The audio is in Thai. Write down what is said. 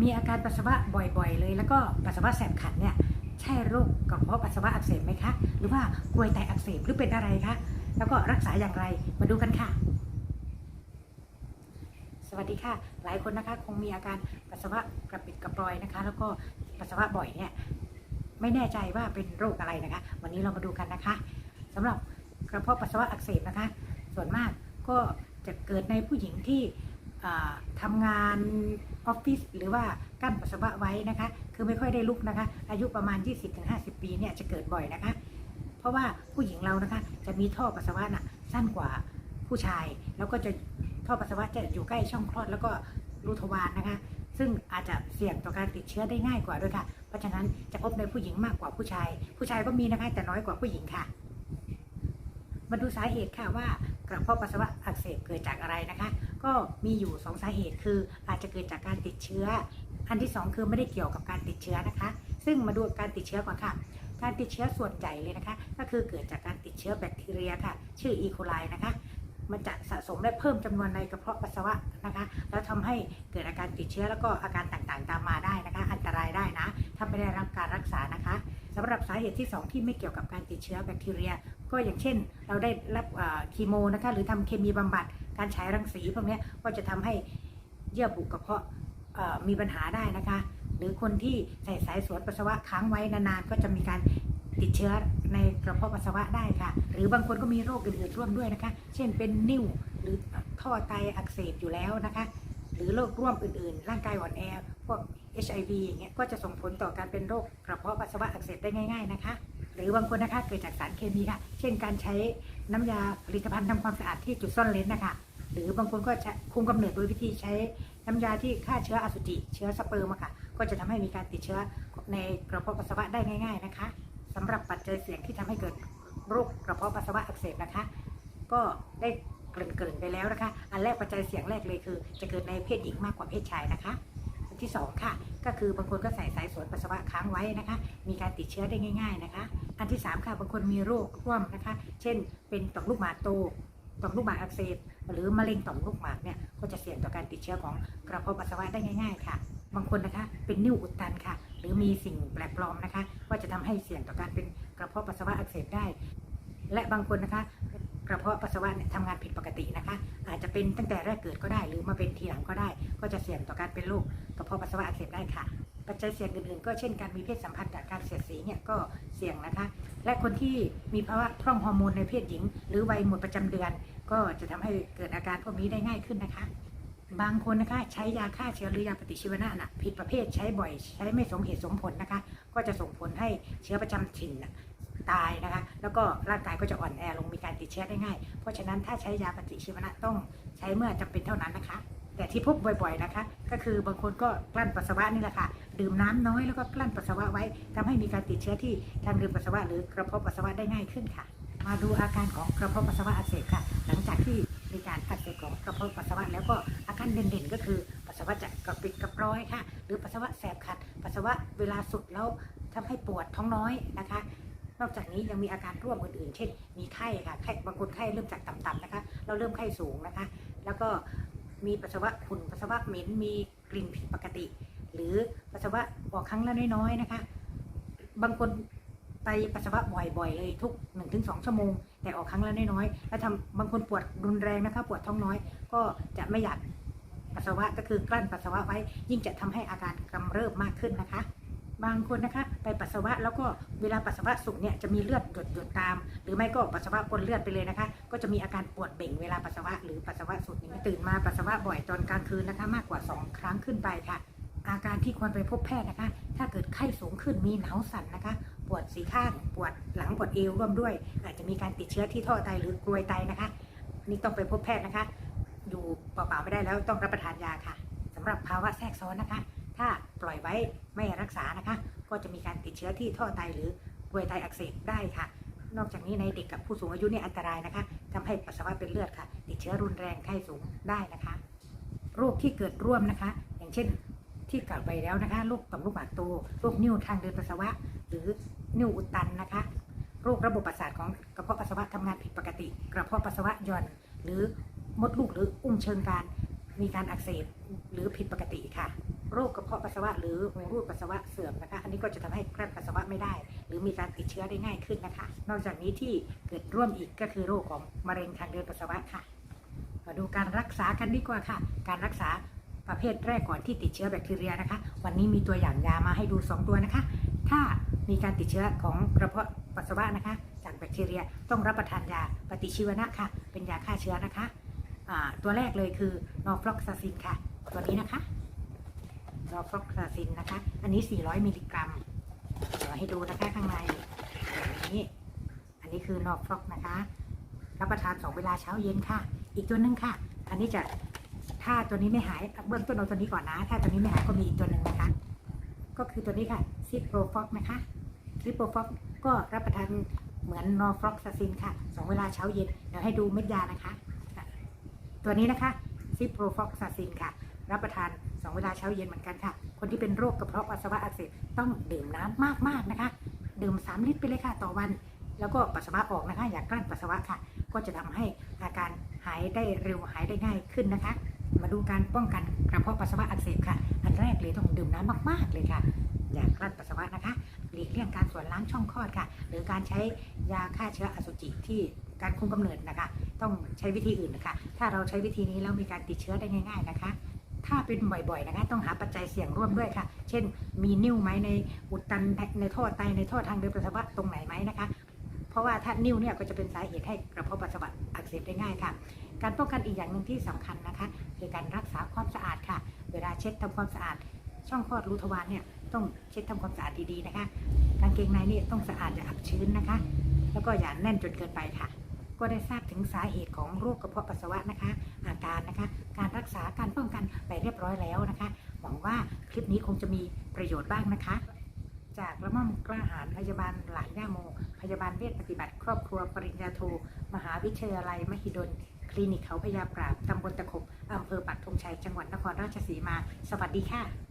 มีอาการปัสสาวะบ่อยๆ เลย แล้วก็ปัสสาวะแสบขันเนี่ยใช่โรคกระเพาะปัสสาวะอักเสบไหมคะ หรือว่ากรวยไตอักเสบหรือเป็นอะไรคะ แล้วก็รักษาอย่างไรมาดูกันค่ะ สวัสดีค่ะ หลายคนนะคะคงมีอาการปัสสาวะกระปิดกระปรอยนะคะ แล้วก็ปัสสาวะบ่อยเนี่ยไม่แน่ใจว่าเป็นโรคอะไรนะคะ วันนี้เรามาดูกันนะคะสำหรับกระเพาะปัสสาวะอักเสบนะคะ ส่วนมากก็จะเกิดในผู้หญิงที่ อ่าทำงานออฟฟิศหรือว่ากั้นปัสสาวะไว้นะคะ คือไม่ค่อยได้ลุกนะคะ อายุประมาณ 20-50 ปีเนี่ยจะเกิดบ่อยนะคะ เพราะว่าผู้หญิงเรานะคะ จะมีท่อปัสสาวะน่ะสั้นกว่าผู้ชาย แล้วก็จะท่อปัสสาวะจะอยู่ใกล้ช่องคลอดแล้วก็รูทวารนะคะ ซึ่งอาจจะเสี่ยงต่อการติดเชื้อได้ง่ายกว่าด้วยค่ะ เพราะฉะนั้นจะพบในผู้หญิงมากกว่าผู้ชาย ผู้ชายก็มีนะคะแต่น้อยกว่าผู้หญิงค่ะ มาดูสาเหตุค่ะว่า กระเพาะปัสสาวะอักเสบเกิดจากอะไรนะคะ ก็มีอยู่ 2 สาเหตุคืออาจจะเกิดจากการติดเชื้อ อันที่ 2 คือไม่ได้เกี่ยวกับการติดเชื้อนะคะ ซึ่งมาดูการติดเชื้อก่อนค่ะ การติดเชื้อส่วนใหญ่เลยนะคะ ก็คือเกิดจากการติดเชื้อแบคทีเรียค่ะ ชื่ออีโคไลนะคะมันจะสะสมและเพิ่มจำนวนในกระเพาะปัสสาวะนะคะ แล้วทำให้เกิดอาการติดเชื้อแล้วก็อาการต่างๆ ตามมาได้นะคะ อันตรายได้นะ ถ้าไม่ได้รับการรักษานะคะสำหรับสาเหตุที่ 2 ที่ไม่เกี่ยวกับการติดเชื้อแบคทีเรีย ก็อย่างเช่น เราได้รับเอ่อคีโมนะคะหรือทำเคมีบำบัดการฉายรังสีพวกนี้ก็จะทำให้เยื่อบุกระเพาะมีปัญหาได้นะคะ หรือคนที่ใส่สายสวนปัสสาวะค้างไว้นานๆก็จะมีการติดเชื้อในกระเพาะปัสสาวะได้ค่ะ หรือบางคนก็มีโรคอื่นๆร่วมด้วยนะคะ เช่นเป็นนิ่วหรือท่อไตอักเสบอยู่แล้วนะคะ หรือโรคร่วมอื่นๆ ร่างกายอ่อนแอพวก HIV อย่างเงี้ยก็จะส่งผลต่อการเป็นโรคกระเพาะปัสสาวะอักเสบได้ง่าย ๆนะคะ หรือบางคนนะคะเกิดจากสารเคมีค่ะ เช่นการใช้น้ำยาผลิตภัณฑ์ทำความสะอาดที่จุดซ่อนเลนนะคะหรือบางคนก็จะคุมกำเนิดโดยวิธีใช้น้ำยาที่ฆ่าเชื้ออสุจิ เชื้อสเปิร์มะค่ะ ก็จะทำให้มีการติดเชื้อในกระเพาะปัสสาวะได้ง่าย ๆนะคะสำหรับปัจจัยเสี่ยงที่ทำให้เกิดโรคกระเพาะปัสสาวะอักเสบนะคะ ก็ได้เกริ่นๆไปแล้วนะคะ อันแรกปัจจัยเสี่ยงแรกเลยคือ จะเกิดในเพศหญิงมากกว่าเพศชายนะคะ ที่สองค่ะก็คือบางคนก็ใส่สายสวนปัสสาวะค้างไว้นะคะ มีการติดเชื้อได้ง่าย ๆนะคะ อันที่สามค่ะบางคนมีโรคร่วมนะคะ เช่น เป็นต่อมลูกหมากโตต่อมลูกหมากอักเสบหรือมะเร็งต่อมลูกหมากเนี่ยก็จะเสี่ยงต่อการติดเชื้อของกระเพาะปัสสาวะได้ง่าย ๆ ค่ะ บางคนนะคะเป็นนิ่วอุดตันค่ะ หรือมีสิ่งแปลกปลอมนะคะว่าจะทำให้เสี่ยงต่อการเป็นกระเพาะปัสสาวะอักเสบได้ และบางคนนะคะ กระเพาะปัสสาวะเนี่ยทำงานผิดปกตินะคะ อาจจะเป็นตั้งแต่แรกเกิดก็ได้ หรือมาเป็นทีหลังก็ได้ ก็จะเสี่ยงต่อการเป็นโรคกระเพาะปัสสาวะอักเสบได้ค่ะ ปัจจัยเสี่ยงอื่นๆ ก็เช่นการมีเพศสัมพันธ์จากการเสียดสีเนี่ยก็เสี่ยงนะคะ และคนที่มีภาวะพร่องฮอร์โมนในเพศหญิง หรือวัยหมดประจำเดือน ก็จะทำให้เกิดอาการพวกนี้ได้ง่ายขึ้นนะคะบางคนนะคะใช้ยาฆ่าเชื้อหรือยาปฏิชีวนะน่ะผิดประเภทใช้บ่อย ใช้ไม่สมเหตุสมผลนะคะ ก็จะส่งผลให้เชื้อประจำถิ่นนะ ตายนะคะ แล้วก็ร่างกายก็จะอ่อนแอลงมีการติดเชื้อได้ง่าย เพราะฉะนั้นถ้าใช้ยาปฏิชีวนะต้องใช้เมื่อจำเป็นเท่านั้นนะคะ แต่ที่พบบ่อยๆนะคะ ก็คือบางคนก็กลั้นปัสสาวะนี่แหละค่ะ ดื่มน้ำน้อยแล้วก็กลั้นปัสสาวะไว้ทำให้มีการติดเชื้อที่ทางเดินปัสสาวะหรือกระเพาะปัสสาวะได้ง่ายขึ้นค่ะ มาดูอาการของกระเพาะปัสสาวะอักเสบค่ะ หลังจากที่มีการอักเสบของกระเพาะปัสสาวะแล้วก็อาการเด่นๆก็คือปัสสาวะจะกระปิดกระปร้อยค่ะ หรือปัสสาวะแสบขัด ปัสสาวะเวลาสุดแล้วทำให้ปวดท้องน้อยนะคะ นอกจากนี้ยังมีอาการร่วมอื่นๆ เช่น มีไข้ค่ะไข้บางคนไข้เริ่มจากต่ำๆนะคะ เราเริ่มไข้สูงนะคะ แล้วก็มีปัสสาวะขุ่นปัสสาวะเหม็นมีกลิ่นผิดปกติ หรือปัสสาวะออกครั้งละน้อยๆนะคะ บางคนไปปัสสาวะบ่อยๆ เลยทุก 1-2 ชั่วโมง แต่ออกครั้งละน้อยๆแล้วทำบางคนปวดรุนแรงนะคะ ปวดท้องน้อย ก็จะไม่อยากปัสสาวะก็คือกลั้นปัสสาวะไว้ยิ่งจะทำให้อาการกำเริบมากขึ้นนะคะ บางคนนะคะ ไปปัสสาวะแล้วก็เวลาปัสสาวะสุกเนี่ยจะมีเลือดหยดหยดๆตาม หรือไม่ก็ปัสสาวะปนเลือดไปเลยนะคะ ก็จะมีอาการปวดเบ่งเวลาปัสสาวะหรือปัสสาวะสุดอย่างนี้ตื่นมาปัสสาวะบ่อยตอนกลางคืนนะคะ มากกว่า 2 ครั้งขึ้นไปค่ะ อาการที่ควรไปพบแพทย์นะคะ ถ้าเกิดไข้สูงขึ้นมีหนาวสั่นนะคะปวดสีข้างปวดหลังปวดเอวร่วมด้วย อาจจะมีการติดเชื้อที่ท่อไตหรือกรวยไตนะคะนี่ต้องไปพบแพทย์นะคะ อยู่เปล่าๆไม่ได้แล้วต้องรับประทานยาค่ะสำหรับภาวะแทรกซ้อนนะคะ ถ้าปล่อยไว้ไม่รักษานะคะ ก็จะมีการติดเชื้อที่ท่อไตหรือกรวยไตอักเสบได้ค่ะ นอกจากนี้ในเด็กกับผู้สูงอายุเนี่ยอันตรายนะคะทำให้ปัสสาวะเป็นเลือดค่ะ ติดเชื้อรุนแรงไข้สูงได้นะคะโรคที่เกิดร่วมนะคะ อย่างเช่นที่กล่าวไปแล้วนะคะโรคต่อมลูกหมากโตโรคนิ่วทางเดินปัสสาวะ หรือนิ่วอุดตันนะคะโรคระบบประสาทของกระเพาะปัสสาวะทำงานผิดปกติ กระเพาะปัสสาวะย่อน หรือมดลูกหรืออุ้งเชิงการ มีการอักเสบหรือผิดปกติค่ะ โรคกระเพาะปัสสาวะหรือหรูดปัสสาวะเสื่อมนะคะ อันนี้ก็จะทำให้กลั้นปัสสาวะไม่ได้ หรือมีการติดเชื้อได้ง่ายขึ้นนะคะ นอกจากนี้ที่เกิดร่วมอีกก็คือโรคของมะเร็งทางเดินปัสสาวะค่ะมาดูการรักษากันดีกว่าค่ะ การรักษาประเภทแรกก่อนที่ติดเชื้อแบคทีเรียนะคะ วันนี้มีตัวอย่างยามาให้ดู 2 ตัวนะคะ ถ้ามีการติดเชื้อของกระเพาะปัสสาวะนะคะ จากแบคทีเรียต้องรับประทานยาปฏิชีวนะค่ะ เป็นยาฆ่าเชื้อนะคะ ตัวแรกเลยคือนอฟลอกซาซินค่ะ ตัวนี้นะคะ นอฟลอกซาซินนะคะ อันนี้ 400 มิลลิกรัม เดี๋ยวให้ดูนะคะข้างในอย่างนี้ อันนี้คือนอฟลอกนะคะ รับประทาน2เวลาเช้าเย็นค่ะ อีกตัวหนึ่งค่ะ อันนี้จะถ้าตัวนี้ไม่หายเบื้องต้นเอาตัวนี้ก่อนนะ ถ้าตัวนี้ไม่หายก็มีอีกตัวหนึ่งนะคะ ก็คือตัวนี้ค่ะซิปโปรฟอกนะคะซิปโปรฟอกก็รับประทานเหมือนนอฟลอกซาซินค่ะสองเวลาเช้าเย็น เดี๋ยวให้ดูเม็ดยานะคะ ตัวนี้นะคะซิปโปรฟอกซาซินค่ะ รับประทาน 2เวลาเช้าเย็นเหมือนกันค่ะ คนที่เป็นโรคกระเพาะปัสสาวะอักเสบต้องดื่มน้ำมากๆนะคะ ดื่ม 3 ลิตรไปเลยค่ะต่อวัน แล้วก็ปัสสาวะออกนะคะ อย่ากกลั้นปัสสาวะค่ะ ก็จะทำให้อาการหายได้เร็วหายได้ง่ายขึ้นนะคะ มาดูการป้องกันกระเพาะปัสสาวะอักเสบค่ะ อันแรกเลยต้องดื่มน้ำมาก ๆเลยค่ะอย่ากลั้นปัสสาวะนะคะหลีกเลี่ยงการส่วนล้างช่องคลอดค่ะ หรือการใช้ยาฆ่าเชื้ออสุจิที่การคุมกำเนิดนะคะ ต้องใช้วิธีอื่นนะคะ ถ้าเราใช้วิธีนี้แล้วมีการติดเชื้อได้ง่าย ๆนะคะ ถ้าเป็นบ่อยๆนะคะต้องหาปัจจัยเสี่ยงร่วมด้วยค่ะ เช่น มีนิ่วไหมในอุดตันในท่อไตในท่อทางเดินปัสสาวะตรงไหนไหมนะคะ เพราะว่าถ้านิ่วเนี่ยก็จะเป็นสาเหตุให้กระเพาะปัสสาวะอักเสบได้ง่ายค่ะ การป้องกันอีกอย่างหนึ่งที่สำคัญนะคะคือการรักษาความสะอาดค่ะ เวลาเช็ดทำความสะอาด ช่องคลอดรูทวารเนี่ยต้องเช็ดทำความสะอาดดีๆนะคะกางเกงในนี่ต้องสะอาดอย่าอับชื้นนะคะ แล้วก็อย่าแน่นจนเกินไปค่ะ ก็ได้ทราบถึงสาเหตุของโรคกระเพาะปัสสาวะนะคะ อาการนะคะ การรักษาการป้องกันไปเรียบร้อยแล้วนะคะ หวังว่าคลิปนี้คงจะมีประโยชน์บ้างนะคะ จากละม่อมกล้าหาญพยาบาลหลานย่าโม พยาบาลเวชปฏิบัติครอบครัวปริญญาโท มหาวิทยาลัย มหิดล คลินิกเขาพยาปราบตำบลตะขบอำเภอปักธงชัย จังหวัดนครราชสีมา สวัสดีค่ะ